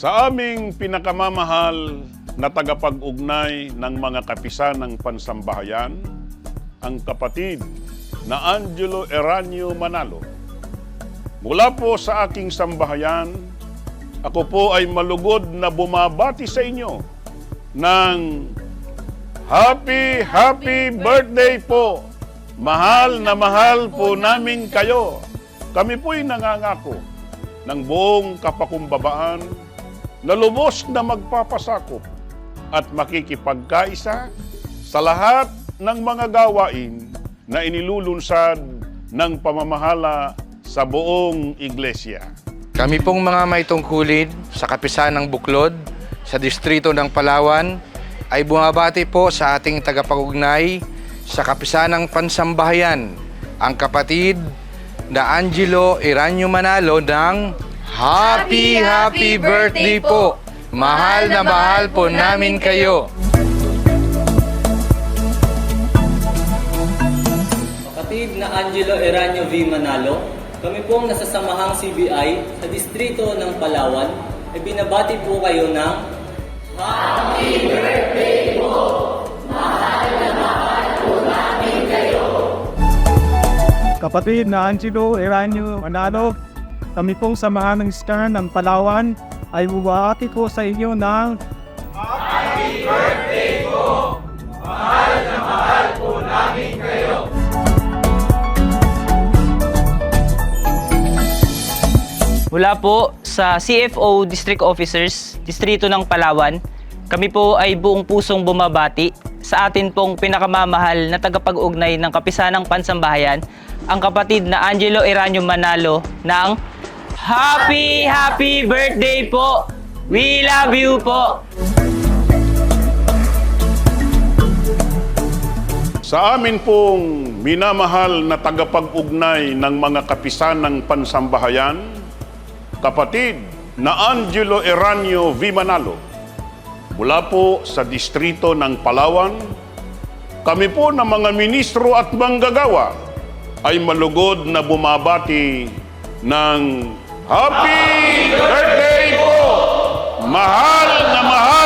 Sa aming pinakamamahal na tagapag-ugnay ng mga kapisan ng pansambahayan, ang kapatid na Angelo Eranio Manalo. Mula po sa aking sambahayan, ako po ay malugod na bumabati sa inyo ng Happy, happy birthday po! Mahal na mahal po namin kayo. Kami po'y nangangako ng buong kapakumbabaan na lubos na magpapasakop at makikipagkaisa sa lahat ng mga gawain na inilulunsad ng pamamahala sa buong iglesia. Kami pong mga may tungkulin sa kapisan ng Buklod, sa distrito ng Palawan, ay bumabati po sa ating tagapag-ugnay sa kapisan ng Pansambahayan, ang kapatid na Angelo Iranyo Manalo ng Happy Happy Birthday po! Mahal na mahal po namin kayo! Kapatid na Angelo Eranio V. Manalo, kami pong nasasamahang CBI sa distrito ng Palawan ay binabati po kayo ng Kapatid na Angelo Eranio Manalo, kami pong samahan ng scan ng Palawan ay bubahati po sa inyo ng Mula po sa CFO District Officers, Distrito ng Palawan, kami po ay buong pusong bumabati sa atin pong pinakamamahal na tagapag-ugnay ng Kapisanang Pansambahayan, ang kapatid na Angelo Eranio Manalo ng Happy Happy Birthday po! We love you po! Sa amin pong minamahal na tagapag-ugnay ng mga kapisan ng pansambahayan, kapatid na Angelo Eranio V. Manalo, mula po sa distrito ng Palawan, kami po na mga ministro at manggagawa ay malugod na bumabati ng happy birthday को महाल न महाल